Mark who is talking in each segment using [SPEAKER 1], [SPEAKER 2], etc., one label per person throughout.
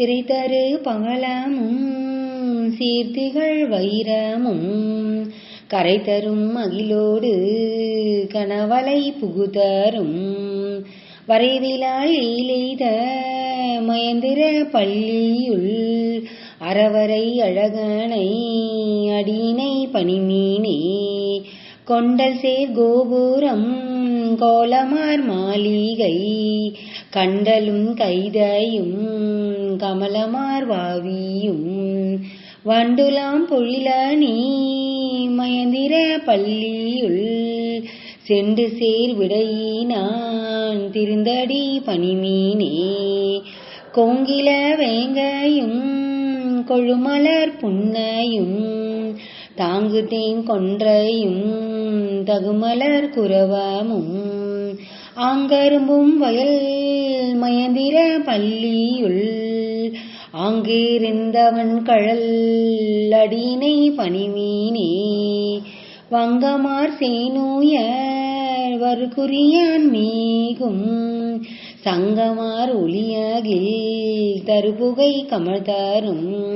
[SPEAKER 1] திரைதரு பவளமும் சீர்த்திகள் வைரமும் கரை தரும் அகிலோடு கனவலை புகுதரும். வரைவிலால் எய்த மயந்திர பள்ளியுள் அறவரை அழகனை அடியினை பணிமீனே. கொண்டல் சேர் கோபுரம் கோலமார் மாளிகை கண்டலும் கைதையும் கமலமார்வாவியும் வண்டுலாம் பொழிலணி மயந்திர பள்ளியுள். சென்று சேர் விடையினான் திருந்தடி பனிமீனே. கொங்கில வேங்கையும் கொழுமலர் புன்னையும். தாங்கு தேன் கொன்றையும் தகுமலர் குரவமும். ஆங்கரும்பும் வயல் மயந்திர பள்ளியுள். ஆங்கிருந்தவன் கழல்லடினை அடியினை பணிமீனே வங்கமார் சேனூயர் வருகுரியான் மீகும். சங்கமார் ஒளியாகில் தருபுகை கமழ்தாரும்.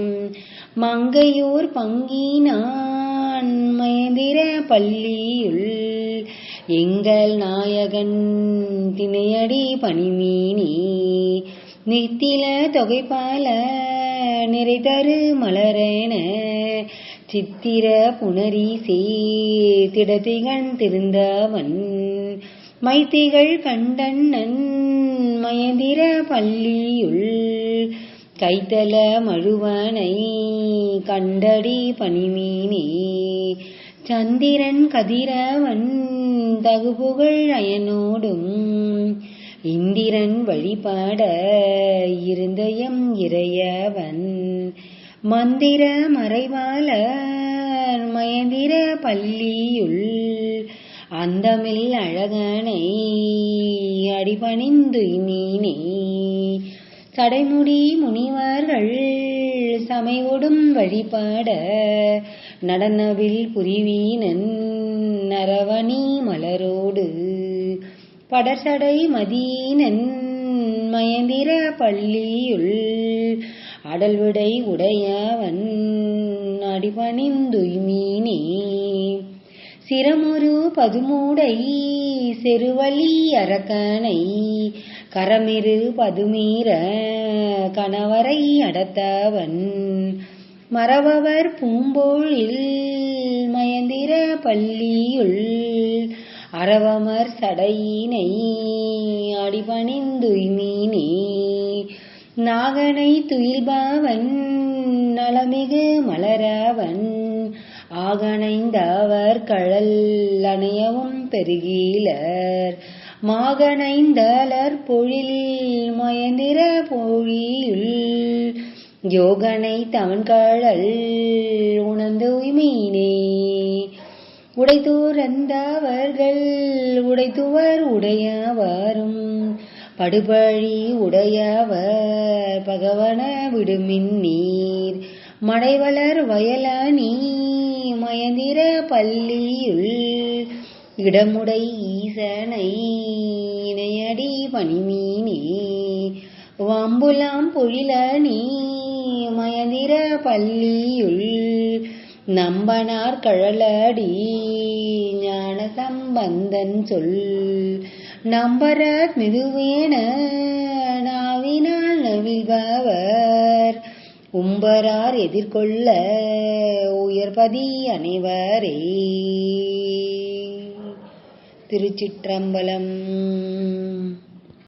[SPEAKER 1] மங்கையோர் பங்கினான் மயந்திர பள்ளியுள். எங்கள் நாயகன் திணையடி பணிமீனே நித்தில தொகைப்பால நிறைதரு மலரென. சித்திர புனரி சேத்திடத்திகண் திருந்தவன். மைத்திகள் கண்டண்ணன் மயந்திர பள்ளியுள். கைத்தல மழுவனை கண்டடி பணிமீனே. சந்திரன் கதிரவன் தகுபுகழ் அயனோடும். இந்திரன் வழிபாட இருந்தயம் இறையவன். மந்திர மறைவாளர் மயந்திர பள்ளியுள் அந்தமில் அழகனை அடிபணிந்து நீனே சடைமுடி முனிவர்கள் சமையோடும் வழிபாட நடனவில் புரிவீனன். நரவணி மலரோடு படர்சடை மதீனன் மயந்திர பள்ளியுள் அடல்விடை உடையவன் அடிபணிந்துய்மீனே சிரமுரு பதுமூடை செருவலி அரக்கனை கரமிரு பதுமீர கணவரை அடத்தவன் மறவவர் பூம்போழில் மயந்திர பள்ளியுள் அரவமர் சடையினை அடிபணிந்துய்மீனே நாகனை துயில்பவன் நலமிகு மலரவன் ஆகணைந்தவர் கழல் அணையவும் பெருகீலர். மாகணைந்தலர் பொழில் மயந்திர பொழியுள் யோகனை தவன்கழல் உணர்ந்து உய்மீனே உடைதூரந்தவர்கள் உடைத்துவர் உடையவரும். படுபழி உடையவர் பகவன விடுமின் நீர். மடைவளர் வயலணி மயந்திர பள்ளியுள் இடமுடை ஈசனை இணையடி பணிமீனே வம்புலாம் பொழிலணி மயந்திர பள்ளியுள் நம்பனார் கழலடி ஞான சம்பந்தன் சொல். நம்பரர் மிதுவேன நாவினால் நவிழ்பவர். உம்பரார் எதிர்கொள்ள உயர்பதி அனைவரே. திருச்சிற்றம்பலம்